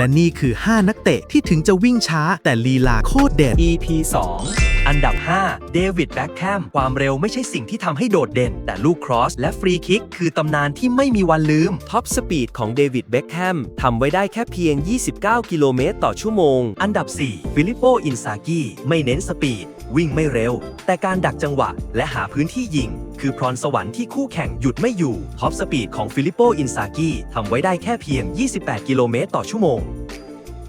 และนี่คือ 5 นักเตะที่ถึงจะวิ่งช้าแต่ลีลาโคตรเด็ด EP 2 อันดับ 5 เดวิดแบ็คแคมความเร็วไม่ใช่สิ่งที่ทำให้โดดเด่น แต่ลูกครอสและฟรีคิกคือตำนานที่ไม่มีวันลืม ท็อปสปีดของเดวิดเบ็คแฮมทำไว้ได้แค่เพียง 29 กิโลเมตรต่อชั่วโมง อันดับ 4 ฟิลิปโปอินซากีไม่เน้นสปีด วิ่งไม่เร็ว แต่การดักจังหวะ และหาพื้นที่ยิง คือพรสวรรค์ที่คู่แข่งหยุดไม่อยู่ ท็อปสปีดของฟิลิปโปอินซากีทำไว้ได้แค่เพียง 28 กิโลเมตรต่อชั่วโมง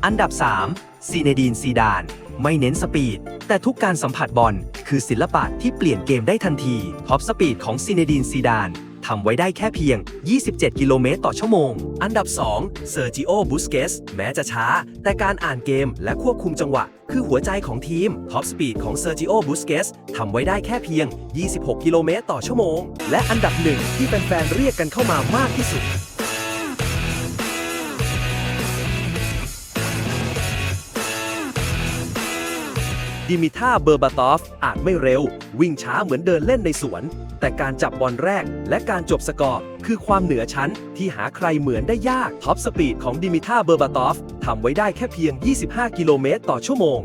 อันดับ 3 ซีเนดีนซีดาน ไม่เน้นสปีด แต่ทุกการสัมผัสบอลคือศิลปะที่เปลี่ยนเกมได้ทันที ท็อปสปีดของซีเนดีนซีดานทำไว้ได้แค่เพียง 27 กิโลเมตรต่อชั่วโมง อันดับ 2 เซอร์จิโอ บุสเกส แม้จะช้า แต่การอ่านเกมและควบคุมจังหวะ คือหัวใจของทีม ท็อปสปีดของเซอร์จิโอ บุสเกสทำไว้ได้แค่เพียง 26 กิโลเมตรต่อชั่วโมง และอันดับหนึ่งที่แฟนๆ เรียกกันเข้ามามากที่สุด ดิมิท่าเบอร์บาตอฟอาจไม่เร็ว วิ่งช้าเหมือนเดินเล่นในสวน แต่การจับบอลแรกและการจบสกอร์ คือความเหนือชั้นที่หาใครเหมือนได้ยาก ท็อปสปีดของดิมิท่าเบอร์บาตอฟทำไว้ได้แค่เพียง 25 กิโลเมตรต่อชั่วโมง